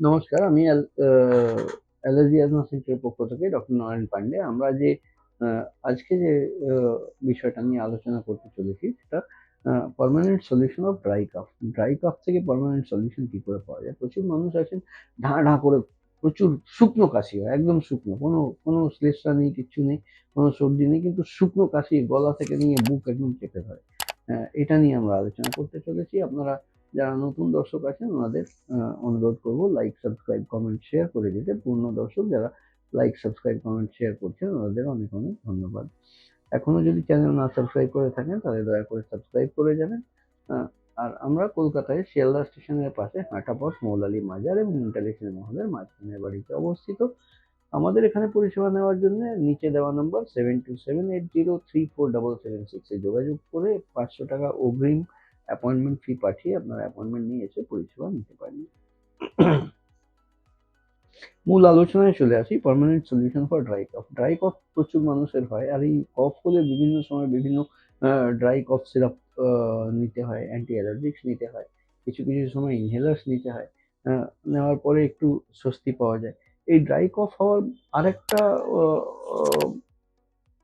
নমস্কার, আমি allergy asthma সেন্টারের পক্ষ থেকে ডক্টর নারায়ণ পান্ডে। আমরা যে আজকে যে বিষয়টা নিয়ে আলোচনা করতে চলেছি সেটা permanent solution of dry cough dry cough থেকে পারমানেন্ট সলিউশন কী করে পাওয়া যায়? প্রচুর মানুষ আছেন, ঢাঁ ঢাঁ করে প্রচুর শুকনো কাশি হয়, একদম শুকনো। কোনো কোনো শ্লেষা নেই, কিচ্ছু নেই, কোনো সর্দি নেই, কিন্তু শুকনো কাশি গলা থেকে নিয়ে বুক একদম চেপে ধরে। এটা নিয়ে আমরা আলোচনা করতে চলেছি। আপনারা যারা নতুন দর্শক আছেন, ওনাদের অনুরোধ করব লাইক সাবস্ক্রাইব কমেন্ট শেয়ার করে দিতে। পূর্ণ দর্শক যারা লাইক সাবস্ক্রাইব কমেন্ট শেয়ার করছেন, ওনাদের অনেক অনেক ধন্যবাদ। এখনও যদি চ্যানেল না সাবস্ক্রাইব করে থাকেন, তাহলে দয়া করে সাবস্ক্রাইব করে যাবেন। আর আমরা কলকাতায় শিয়ালদা স্টেশনের পাশে হাঁটাপথ মৌলালী মাজার এবং ইন্টারন্যাশনাল মহলের মাঝখানের বাড়িতে অবস্থিত। আমাদের এখানে পরিষেবা নেওয়ার জন্য নিচে দেওয়া number seven two seven eight zero three four double seven সিক্সে যোগাযোগ করে পাঁচশো টাকা অগ্রিম অ্যাপয়েন্টমেন্ট ফি পাঠিয়ে আপনার অ্যাপয়েন্টমেন্ট নিয়ে এসে পরিষেবা নিতে পারেন। মূল আলোচনায় চলে আসি permanent solution for dry cough dry cough প্রচুর মানুষের হয় আর এই কফ হলে বিভিন্ন সময় বিভিন্ন ড্রাই কফ সিরাপ নিতে হয় অ্যান্টি অ্যালার্জিক্স নিতে হয়, কিছু কিছু সময় ইনহেলার্স নিতে হয় নেওয়ার পরে একটু স্বস্তি পাওয়া যায়। এই ড্রাই কফ হওয়ার আরেকটা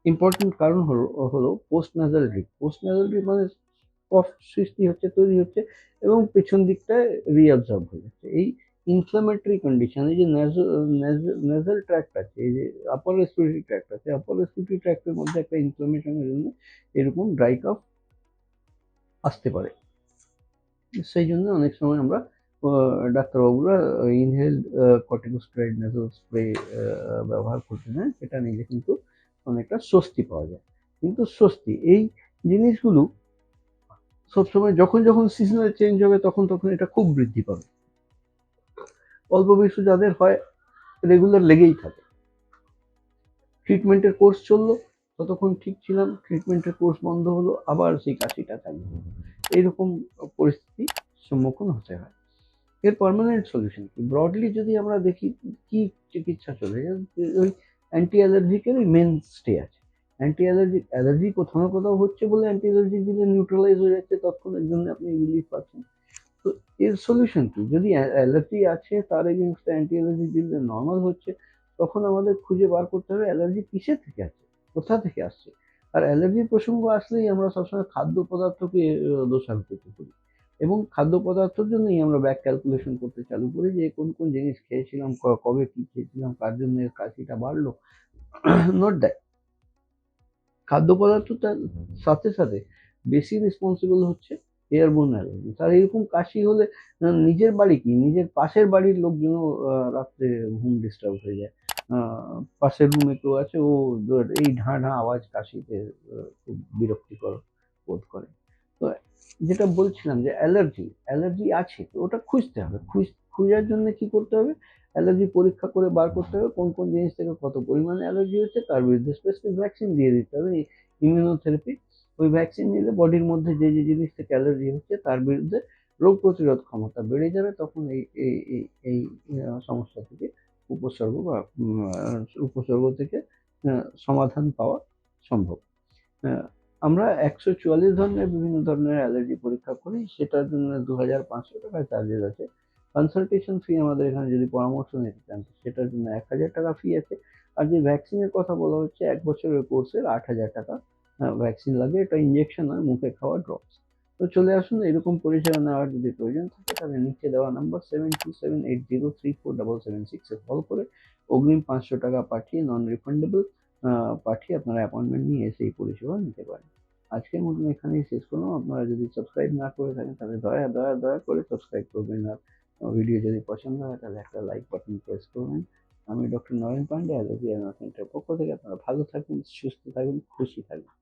ইম্পর্টেন্ট কারণ হলো হলো post nasal drip post nasal drip মানে কফ সৃষ্টি হচ্ছে, তৈরি হচ্ছে এবং পেছন দিকটায় রিঅবজার্ভ হয়ে যাচ্ছে। এই ইনফ্লামেটরি কন্ডিশন এই যে নেজাল ট্র্যাক্ট আছে, এই যে আপার রেসপিরেটরি ট্র্যাক্ট আছে আপার রেসপিরেটরি ট্র্যাক্টের মধ্যে একটা ইনফ্লামেশনের জন্য এরকম ড্রাই কাফ আসতে পারে। সেই জন্য অনেক সময় আমরা ডাক্তারবাবুরা ইনহেল কর্টিকোস্টেরয়েড নেজাল স্প্রে ব্যবহার করতে দেন সেটা নিলে কিন্তু অনেকটা স্বস্তি পাওয়া যায়। কিন্তু স্বস্তি, এই জিনিসগুলো সবসময় যখন যখন সিজনাল চেঞ্জ হবে, তখন তখন এটা খুব বৃদ্ধি পাবে। অল্প বেশি যাদের হয় রেগুলার লেগেই থাকে। ট্রিটমেন্টের কোর্স চলল, ততক্ষণ ঠিক ছিলাম ট্রিটমেন্টের কোর্স বন্ধ হলো, আবার সেই কাশিটা হলো। এইরকম পরিস্থিতি সম্মুখীন হতে হয়। এর পার্মানেন্ট সলিউশন কি? ব্রডলি যদি আমরা দেখি, কি চিকিৎসা চলে যায়, ওই অ্যান্টি অ্যালার্জিকেরই মেন স্টে আছে। অ্যান্টি অ্যালার্জিক অ্যালার্জি কোথাও কোথাও হচ্ছে বলে অ্যান্টি অ্যালার্জিক দিলে নিউট্রালাইজ হয়ে যাচ্ছে তৎক্ষণের জন্য আপনি রিলিফ পাচ্ছেন। তো এর সলিউশন কি? যদি অ্যালার্জি আছে, তার এগেনস্ট অ্যান্টি অ্যালার্জি দিলে নর্মাল হচ্ছে, তখন আমাদের খুঁজে বার করতে হবে অ্যালার্জি কিসের থেকে আসছে, কোথা থেকে আসছে? আর অ্যালার্জির প্রসঙ্গ আসলেই আমরা সবসময় খাদ্য পদার্থকে দোষারোপিত করি এবং খাদ্য পদার্থের জন্যই আমরা ব্যাক ক্যালকুলেশন করতে চালু করি যে কোন কোন জিনিস খেয়েছিলাম কবে কী খেয়েছিলাম, কার জন্য কাশিটা বাড়লো নোট দ্যাট খাদ্য পদার্থটার সাথে সাথে বেশি রেসপন্সিবল হচ্ছে এয়ারবোন অ্যালার্জি তার এরকম কাশি হলে নিজের বাড়ি কি? নিজের পাশের বাড়ির লোকজনও আহ, রাত্রে ঘুম ডিস্টার্ব হয়ে যায়। পাশের রুমে কেউ আছে ও এই ঢাঁ ঢাঁ আওয়াজ কাশিতে খুব বিরক্তিকর বোধ করে। তো যেটা বলছিলাম যে অ্যালার্জি অ্যালার্জি আছে তো ওটা খুঁজতে হবে। খুঁজ খোঁজার জন্য কি করতে হবে? অ্যালার্জি পরীক্ষা করে বার করতে হবে, কোন কোন জিনিস থেকে কত পরিমাণে অ্যালার্জি হচ্ছে তার বিরুদ্ধে স্পেসিফিক ভ্যাকসিন দিয়ে দিতে হবে। ইমিউনোথেরাপি ওই ভ্যাকসিন নিলে বডির মধ্যে যে যে জিনিস থেকে অ্যালার্জি হচ্ছে তার বিরুদ্ধে রোগ প্রতিরোধ ক্ষমতা বেড়ে যাবে, তখন এই এই এই সমস্যা থেকে উপসর্গ বা উপসর্গ থেকে সমাধান পাওয়া সম্ভব। আমরা একশো চুয়াল্লিশ ধরনের বিভিন্ন ধরনের অ্যালার্জি পরীক্ষা করি, সেটার জন্য দু হাজার পাঁচশো টাকা চার্জেস আছে। কনসালটেশন ফি আমাদের এখানে যদি পরামর্শ নিতে চান সেটার জন্য এক হাজার টাকা ফি আছে। আর যে ভ্যাকসিনের কথা বলা হচ্ছে, এক বছরের কোর্সের আট হাজার টাকা ভ্যাকসিন লাগে, এটা ইঞ্জেকশন হয় মুখে খাওয়া ড্রপস তো চলে আসুন, এরকম পরিষেবা নেওয়ার যদি প্রয়োজন থাকে, তাহলে নিচে দেওয়া number seven two seven eight zero three four double seven সিক্সে কল করে অগ্রিম পাঁচশো টাকা পাঠিয়ে নন রিফান্ডেবল পাঠিয়ে আপনারা অ্যাপয়েন্টমেন্ট নিয়ে এসে এই পরিষেবা নিতে পারেন। আজকের মতন এখানেই শেষ করলাম। আপনারা যদি সাবস্ক্রাইব না করে থাকেন, তাহলে দয়া দয়া দয়া করে সাবস্ক্রাইব করবেন। আর ভিডিও যদি পছন্দ হয়, তাহলে একটা লাইক বাটন প্রেস করবেন। আমি ডক্টর নরেন পান্ডে অ্যালার্জি সেন্টারের পক্ষ থেকে আপনারা ভালো থাকবেন, সুস্থ থাকবেন, খুশি থাকবেন।